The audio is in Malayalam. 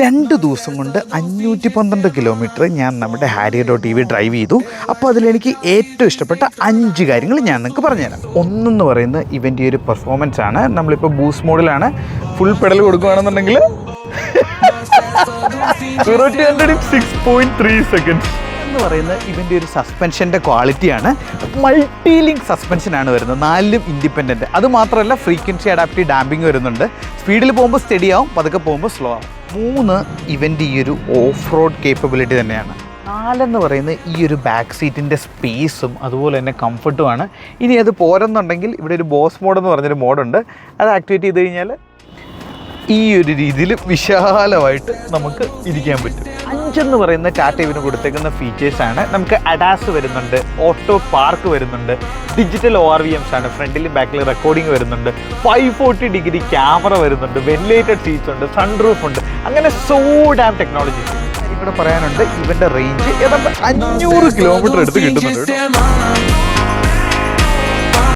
രണ്ട് ദിവസം കൊണ്ട് അഞ്ഞൂറ്റി പന്ത്രണ്ട് കിലോമീറ്റർ ഞാൻ നമ്മുടെ ഹാരിയോ ടി വി ഡ്രൈവ് ചെയ്തു. അപ്പോൾ അതിലെനിക്ക് ഏറ്റവും ഇഷ്ടപ്പെട്ട അഞ്ച് കാര്യങ്ങൾ ഞാൻ നിങ്ങൾക്ക് പറഞ്ഞുതരാം. ഒന്നെന്ന് പറയുന്നത് ഇവന്റെ ഒരു പെർഫോമൻസ് ആണ്. നമ്മളിപ്പോൾ ബൂസ് മോഡിലാണ് ഫുൾ പെഡൽ കൊടുക്കുകയാണെന്നുണ്ടെങ്കിൽ സിക്സ് പോയിന്റ് ത്രീ സെക്കൻഡ്സ് എന്ന് പറയുന്നത് ഒരു സസ്പെൻഷന്റെ ക്വാളിറ്റിയാണ് മൾട്ടി ലിങ്ക് സസ്പെൻഷനാണ് വരുന്നത്. നാലിലും ഇൻഡിപെൻഡന്റ് അതുമാത്രമല്ല ഫ്രീക്വൻസി അഡാപ്റ്റീവ് ഡാമ്പിങ് വരുന്നുണ്ട്. സ്പീഡിൽ പോകുമ്പോൾ സ്റ്റഡി ആവും പതുക്കെ പോകുമ്പോൾ സ്ലോ ആവും. മൂന്ന് ഇവന്റ് ഈ ഒരു ഓഫ് റോഡ് കേപ്പബിലിറ്റി തന്നെയാണ്. നാലെന്ന് പറയുന്നത് ഈ ഒരു ബാക്ക് സീറ്റിന്റെ സ്പേസും അതുപോലെ തന്നെ കംഫർട്ടുമാണ് ഇനി അത് പോരെന്നുണ്ടെങ്കിൽ ഇവിടെ ഒരു ബോസ് മോഡ് എന്ന് പറഞ്ഞൊരു മോഡുണ്ട് അത് ആക്ടിവേറ്റ് ചെയ്ത് കഴിഞ്ഞാൽ ഈ ഒരു രീതിയിൽ വിശാലമായിട്ട് നമുക്ക് ഇരിക്കാൻ പറ്റും. അഞ്ചെന്ന് പറയുന്ന ടാറ്റ ഇവന് കൊടുത്തേക്കുന്ന ഫീച്ചേഴ്സാണ് നമുക്ക് അഡാസ് വരുന്നുണ്ട് ഓട്ടോ പാർക്ക് വരുന്നുണ്ട് digital O R V Ms ആണ് ഫ്രണ്ടിലും ബാക്കിലും റെക്കോർഡിംഗ് വരുന്നുണ്ട് ഫൈവ് ഫോർട്ടി ഡിഗ്രി ക്യാമറ വരുന്നുണ്ട് വെന്റിലേറ്റഡ് സീറ്റ്സ് ഉണ്ട് സൺറൂഫ് ഉണ്ട്. അങ്ങനെ സോ ഡാം ടെക്നോളജി ഇവിടെ പറയാനുണ്ട് ഇവന്റെ റേഞ്ച് ഏതാണ്ട് അഞ്ഞൂറ് കിലോമീറ്റർ എടുത്ത് കിട്ടുന്നുണ്ട് കേട്ടോ.